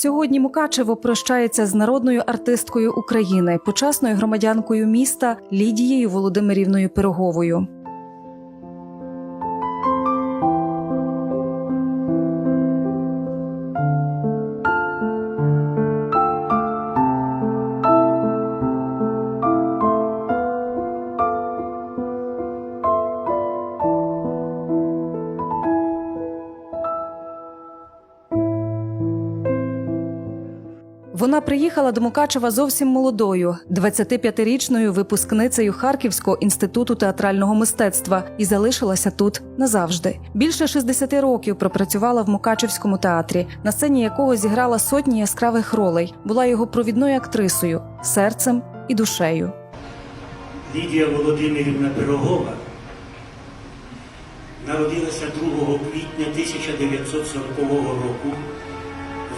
Сьогодні Мукачево прощається з народною артисткою України, почасною громадянкою міста Лідією Володимирівною Пироговою. Вона приїхала до Мукачева зовсім молодою, 25-річною випускницею Харківського інституту театрального мистецтва і залишилася тут назавжди. Більше 60 років пропрацювала в Мукачевському театрі, на сцені якого зіграла сотні яскравих ролей, була його провідною актрисою, серцем і душею. Лідія Володимирівна Пирогова народилася 2 квітня 1940 року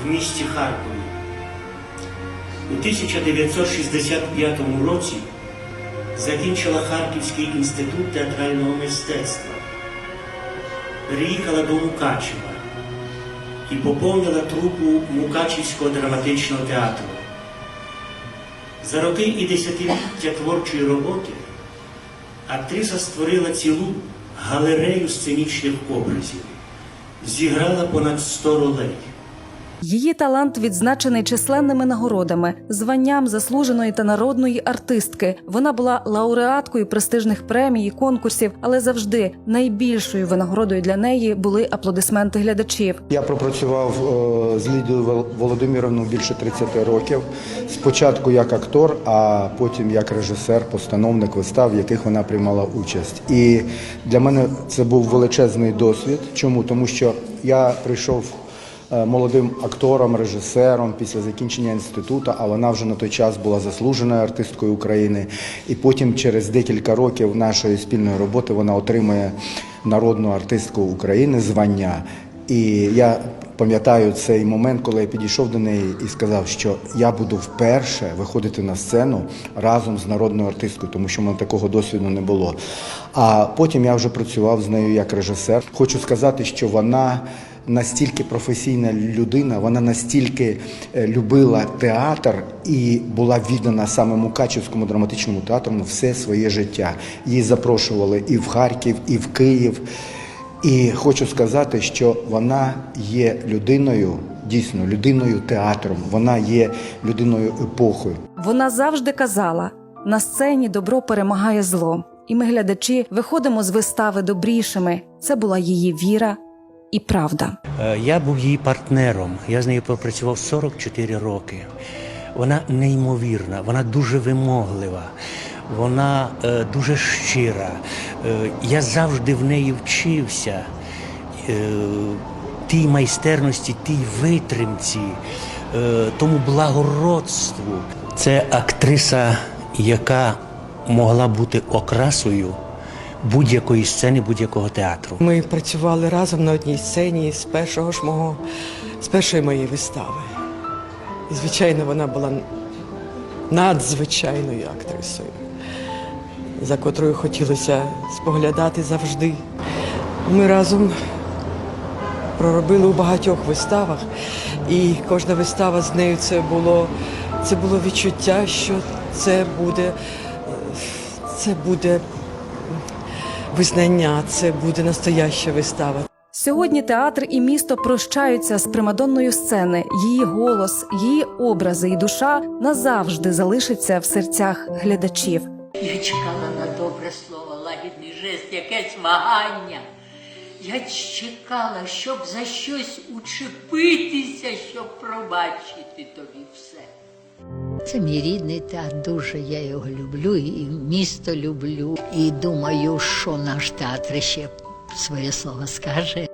в місті Харкові. У 1965 році закінчила Харківський інститут театрального мистецтва, переїхала до Мукачева і поповнила трупу Мукачівського драматичного театру. За роки і десятиліття творчої роботи актриса створила цілу галерею сценічних образів, зіграла понад 100 ролей. Її талант відзначений численними нагородами, званням заслуженої та народної артистки. Вона була лауреаткою престижних премій і конкурсів, але завжди найбільшою винагородою для неї були аплодисменти глядачів. Я пропрацював е, з Лідією Володимировною більше 30 років. Спочатку як актор, а потім як режисер, постановник вистав, в яких вона приймала участь. І для мене це був величезний досвід. Чому? Тому що я прийшов молодим актором, режисером після закінчення інституту, а вона вже на той час була заслуженою артисткою України. І потім, через декілька років нашої спільної роботи, вона отримує народну артистку України звання. І я пам'ятаю цей момент, коли я підійшов до неї і сказав, що я буду вперше виходити на сцену разом з народною артисткою, тому що в мене такого досвіду не було. А потім я вже працював з нею як режисер. Хочу сказати, що вона настільки професійна людина, вона настільки е, любила театр і була віддана саме Мукачівському драматичному театру все своє життя. Її запрошували і в Харків, і в Київ. І хочу сказати, що вона є людиною, дійсно людиною театром, вона є людиною епохою. Вона завжди казала: на сцені добро перемагає зло, і ми, глядачі, виходимо з вистави добрішими. Це була її віра і правда. Е, Я був її партнером. Я з нею попрацював 44 роки. Вона неймовірна, вона дуже вимоглива, вона е, дуже щира. Е, я завжди в неї вчився е, тій майстерності, тій витримці, е, тому благородству. Це актриса, яка могла бути окрасою будь-якої сцени, будь-якого театру. Ми працювали разом на одній сцені з першого ж мого з першої моєї вистави. І, звичайно, вона була надзвичайною актрисою, за котрою хотілося споглядати завжди. Ми разом проробили у багатьох виставах, і кожна вистава з нею це було, це було відчуття, що це буде, це буде визнання, це буде настояща вистава. Сьогодні театр і місто прощаються з примадонною сцени. Її голос, її образи і душа назавжди залишаться в серцях глядачів. Я чекала на добре слово, лагідний жест, якесь вагання. Я чекала, щоб за щось учепитися, щоб пробачити тобі все. Це мій рідний театр, дуже я його люблю, і місто люблю. І думаю, що наш театр ще своє слово скаже.